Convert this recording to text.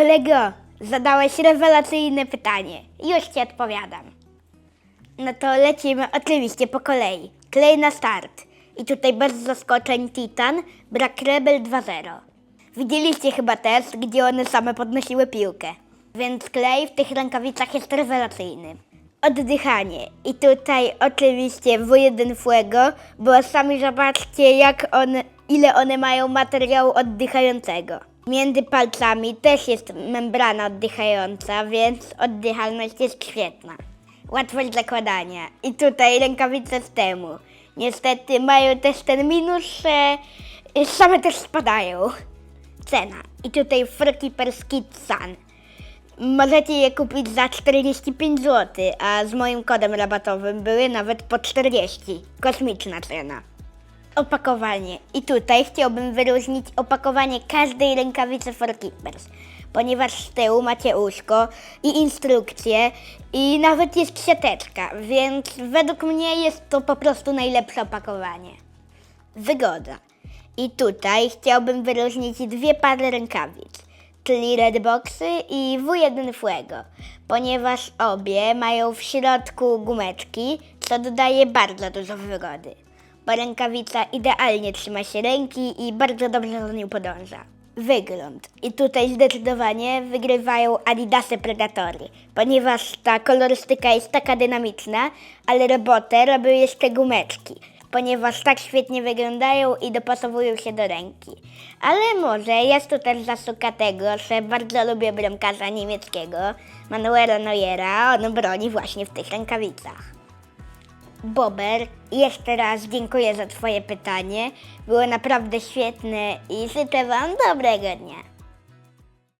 Kolego, zadałeś rewelacyjne pytanie. Już ci odpowiadam. No to lecimy oczywiście po kolei. Klej na start. I tutaj bez zaskoczeń Titan, brak Rebel 2-0. Widzieliście chyba test, gdzie one same podnosiły piłkę. Więc klej w tych rękawicach jest rewelacyjny. Oddychanie. I tutaj oczywiście W1 Fuego, bo sami zobaczcie jak one, ile one mają materiału oddychającego. Między palcami też jest membrana oddychająca, więc oddychalność jest świetna. Łatwość zakładania. I tutaj rękawice z temu. Niestety mają też ten minus, że same też spadają. Cena. I tutaj Frokeeper Skid Sun. Możecie je kupić za 45 zł, a z moim kodem rabatowym były nawet po 40. Kosmiczna cena. Opakowanie. I tutaj chciałbym wyróżnić opakowanie każdej rękawicy for Keepers, ponieważ z tyłu macie łóżko i instrukcje i nawet jest siateczka, więc według mnie jest to po prostu najlepsze opakowanie. Wygoda. I tutaj chciałbym wyróżnić dwie pary rękawic, czyli Redboxy i W1 Fuego, ponieważ obie mają w środku gumeczki, co dodaje bardzo dużo wygody. Bo rękawica idealnie trzyma się ręki i bardzo dobrze z nią podąża. Wygląd. I tutaj zdecydowanie wygrywają Adidasy Predatory, ponieważ ta kolorystyka jest taka dynamiczna, ale roboty robią jeszcze gumeczki, ponieważ tak świetnie wyglądają i dopasowują się do ręki. Ale może jest tu też zasługa tego, że bardzo lubię bramkarza niemieckiego, Manuela Neuera, on broni właśnie w tych rękawicach. Bober, jeszcze raz dziękuję za Twoje pytanie. Było naprawdę świetne i życzę Wam dobrego dnia.